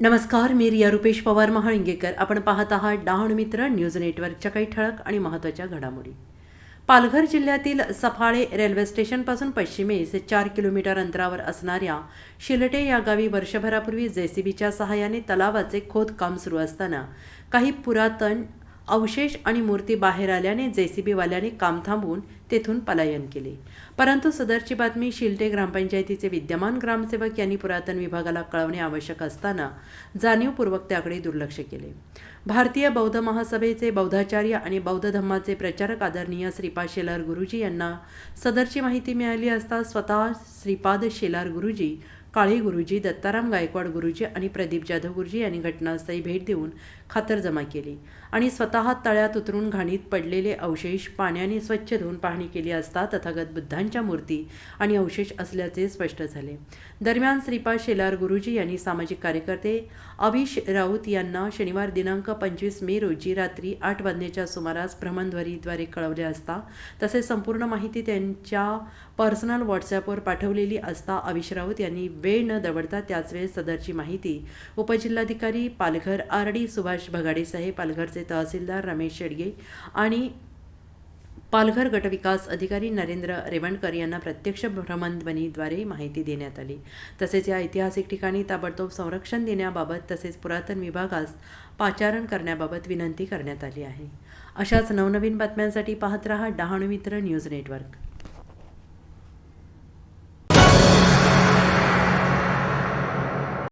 नमस्कार मी रिया रुपेश पवार महाळिंगेकर. आपण पाहत आहात डहाण मित्र न्यूज नेटवर्कच्या काही ठळक आणि महत्त्वाच्या घडामोडी. पालघर जिल्ह्यातील सफाळे रेल्वे स्टेशनपासून पश्चिमेस चार किलोमीटर अंतरावर असणाऱ्या शिलटे या गावी वर्षभरापूर्वी जेसीबीच्या सहाय्याने तलावाचे खोदकाम सुरू असताना काही पुरातन अवशेष आणि मूर्ती बाहेर आल्याने जेसीबीवाल्याने काम थांबवून तेथून पलायन केले. परंतु सदरची बातमी शिलटे ग्रामपंचायतीचे विद्यमान ग्रामसेवक यांनी पुरातन विभागाला कळवणे आवश्यक असताना जाणीवपूर्वक त्याकडे दुर्लक्ष केले. भारतीय बौद्ध महासभेचे बौद्धाचार्य आणि बौद्ध धम्माचे प्रचारक आदरणीय श्रीपाद शेलार गुरुजी यांना सदरची माहिती मिळाली असता स्वतः श्रीपाद शेलार गुरुजी काळे गुरुजी दत्ताराम गायकवाड गुरुजी आणि प्रदीप जाधव गुरुजी यांनी घटनास्थळी भेट देऊन खातरजमा केली आणि स्वतः तळ्यात उतरून घाणीत पडलेले अवशेष पाण्याने स्वच्छ धुवून पाहणी केली असता तथागत बुद्धांच्या मूर्ती आणि अवशेष असल्याचे स्पष्ट झाले. दरम्यान श्रीपाद शेलार गुरुजी यांनी सामाजिक कार्यकर्ते अभिष राऊत यांना शनिवार दिनांक पंचवीस मे रोजी रात्री आठ वाजण्याच्या सुमारास भ्रमणध्वरीद्वारे कळवले असता तसेच संपूर्ण माहिती त्यांच्या पर्सनल व्हॉट्सॲपवर पाठवलेली असता अभिष राऊत यांनी वेळ न दवडता त्याच वेळेस सदरची माहिती उपजिल्हाधिकारी पालघर आर डी सुभाष भगाडे साहेब पालघरचे तहसीलदार रमेश शेडगे आणि पालघर गटविकास अधिकारी नरेंद्र रेवणकर यांना प्रत्यक्ष भ्रमणध्वनीद्वारे माहिती देण्यात आली. तसेच या ऐतिहासिक ठिकाणी ताबडतोब संरक्षण देण्याबाबत तसेच पुरातन विभागास पाचारण करण्याबाबत विनंती करण्यात आली आहे. अशाच नवनवीन बातम्यांसाठी पाहत रहा डहाणू मित्र न्यूज नेटवर्क.